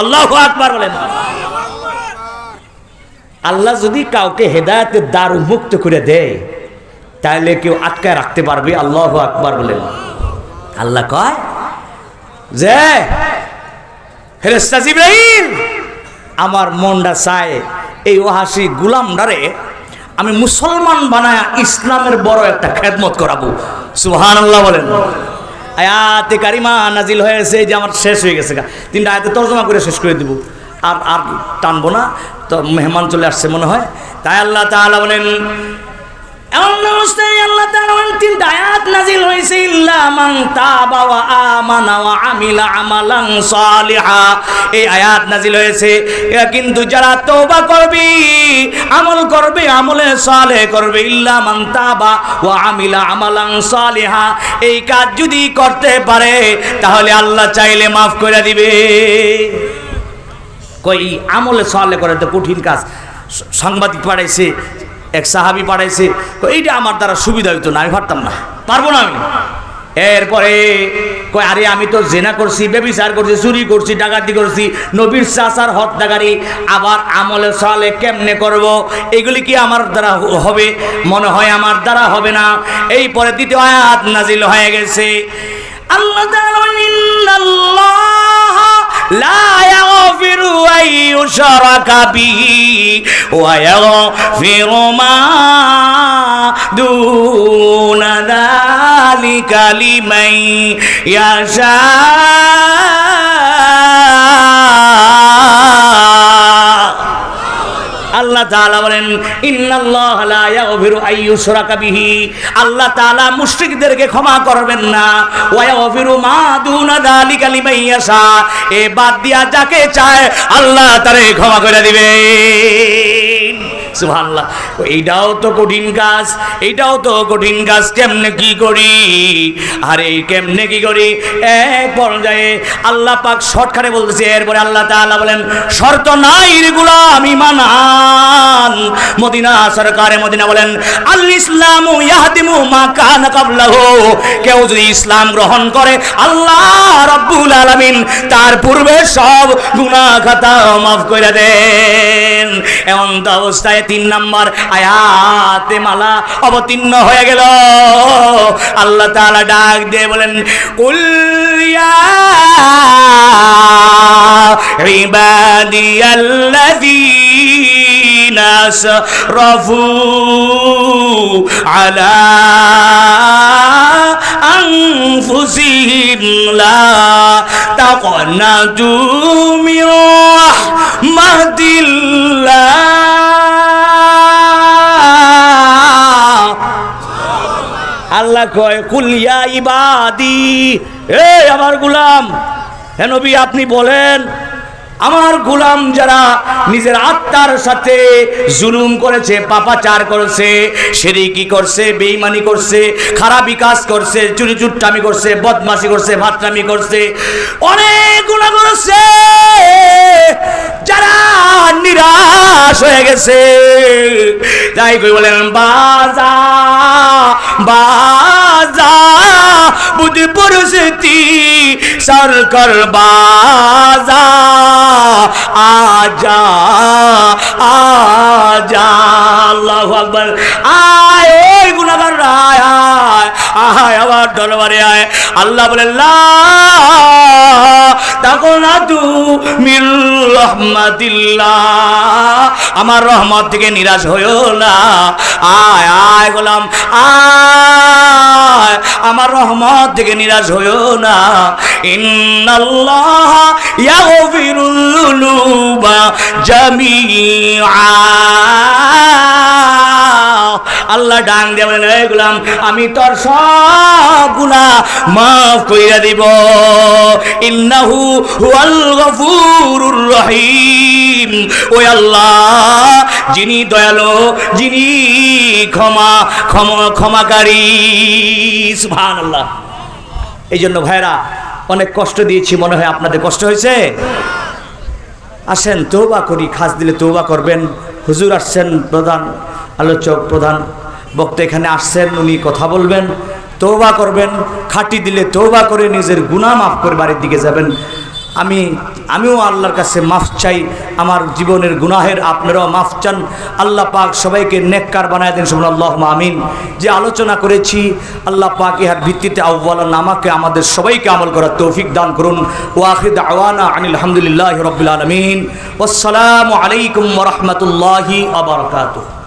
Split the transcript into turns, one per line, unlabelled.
আল্লাহ আকবার বলেন। আল্লাহ যদি কাউকে হেদায়তের দ্বার উন্মুক্ত করে দেয়, তাহলে কেউ আটকায় রাখতে পারবে, আল্লাহ আকবার বলেন। আল্লাহ কয়, যে আমার মনটা চায় এই ওহাসি গুলামডারে আমি মুসলমান বানায় ইসলামের বড় একটা খেদমত করাবো। সুহান আল্লাহ বলেন। আয়াতে কারিমা নাজিল হয়েছে যে আমার শেষ হয়ে গেছে। তিনটা আয়াতে তর্জমা করে শেষ করে দেবো আর আর টানবো না, তো মেহমান চলে আসছে মনে হয় তাই আল্লাহ তাহলে বলেন আয়াত নাজিল হয়েছে, ইল্লা আয়াত নাজিল হয়েছে। কিন্তু যারা তওবা করবে, আমল করবে, আমলে সালেহ করবে, ইল্লা মান তাবা ওয়া আমিলা আমালান সালিহা। এই কাজ যদি করতে পারে, তাহলে আল্লাহ চাইলে মাফ করে দিবে। কই, আমলে সালে করে তো কঠিন কাজ। সাংবাদিক পাঠাইছে এক সাহাবি পাঠাইছে এইটা আমার দ্বারা সুবিধা হইতো না, আমি পারতাম না। পারব না আমি। এরপরে কই আরে আমি তো জেনা করছি বেবিচার করছি, চুরি করছি, ডাকাতি করছি, নবীর চাচার হত্যাকারী আবার আমলে সালে কেমনে করব? এগুলি কি আমার দ্বারা হবে? মনে হয় আমার দ্বারা হবে না। এই পরে দ্বিতীয় আয়াত নাজিল হয়ে গেছে। আল্লাহ লা ইয়াগফিরু আন ইউশরাকা বিহি ওয়া ইয়াগফিরু মা দুনা আল্লাহ তাআলা বলেন, ইন্নাল্লাহ লা ইয়াগফিরু আইয়ুশরাকা বিহি। আল্লাহ তাআলা মুশরিকদেরকে ক্ষমা করবেন না। ওয়া ইয়াগফিরু মা দুনা যালিকা লিমান ইয়াশা। এ বাদ দিয়া যাকে চায়, আল্লাহ তারে ক্ষমা করে দিবেন। সুবহানাল্লাহ। এইটাও তো কঠিন কাজ, এইটাও তো কঠিন কাজ, কেমনে কি করি? আরে, কেমনে কি করি? এক পর্যায়ে আল্লাহ পাক শর্টকাটে বলতেছে, এরপরে আল্লাহ তাআলা বলেন, শর্ত নাই গোলাম ইমানান মদিনা সরকারে মদিনা বলেন আল ইসলামু ইয়াহদিমু মা কানা কাবলাহু। কেউ যদি ইসলাম গ্রহণ করে, আল্লাহ রাব্বুল আলামিন তার পূর্বে সব গুনাহ খাতা মাফ করে দেন। এমন অবস্থায় তিন নম্বর আয়াতে মালা অবতীর্ণ হয়ে গেল আল্লাহ তাআলা ডাক দিয়ে বলেন কুল ইয়া ইবাদিয়াল্লাযীনা আসরাফু আলা أنفسهم لا تقنطوا من رحمة الله আল্লাহ কয় কুলিয়া ইবাদি। এ আমার গুলাম, হে নবী, আপনি বলেন, আমার গুলাম যারা নিজের আত্মার সাথে জুলুম করেছে, পাপাচার করেছে, সেরিকি করছে বেইমানি করছে খারাপ কাজ করছে, চুরি চুট্টামি করছে, বদমাশি করছে, ভাতরামি করছে, অনেক গুণা করেছে, যারা নিরাশ হয়ে গেছে। তাই কই বলেন বাজা বাজা বুদ্ধি পরিস্থিতি সরকার বাজা। আজা আজা আল্লাহ আকবর। আয় ওই দরবারে আয়। আল্লাহ বলেন লা তাকুনাতু মির রহমাতিল্লাহ। আমার রহমত থেকে নিরাশ হইও না। আয় আয় গোলাম, আয়। আমার রহমত থেকে নিরাশ হইও না। ইন্নাল্লাহ ইয়াগফিরুল জামিআ। আল্লাহ ডাং দিয়ে বলেন এই গুলাম, আমি তোর সব গুনাহ মাফ কইরা দিব। ইন্নাহু হুয়াল গফুরুর রহিম। ওই আল্লাহ, যিনি দয়ালু, যিনি ক্ষমা ক্ষমা, ক্ষমাকারী। সুবহানাল্লাহ। এই জন্য ভাইরা, অনেক কষ্ট দিয়েছি, মনে হয় আপনাদের কষ্ট হয়েছে? আসেন তৌবা করি, খাস দিলে তৌবা করবেন। হুজুর আসছেন প্রধান। আলোচক প্রধান বক্তা এখানে আসছেন, উনি কথা বলবেন তৌবা করবেন, খাটি দিলে তৌবা করে নিজের গুনাহ মাফ করে বাড়ির দিকে যাবেন। আমি, আমিও আল্লাহর কাছে মাফ চাই, আমার জীবনের গুনাহের আপনারাও মাফ চান। আল্লাহ পাক সবাইকে নেককার বানায় দেন শুনুন আল্লাহ আমিন। যে আলোচনা করেছি, আল্লাহ পাক ইহার ভিত্তিতে আউ্বালান আমাকে আমাদের সবাইকে আমল করার তৌফিক দান করুন। ওয়াহিদ আওয়ানা আনিল আলহামদুলিল্লাহ রবিল আলমিন। আসসালামু আলাইকুম রহমতুল্লাহি আবরকাতুহ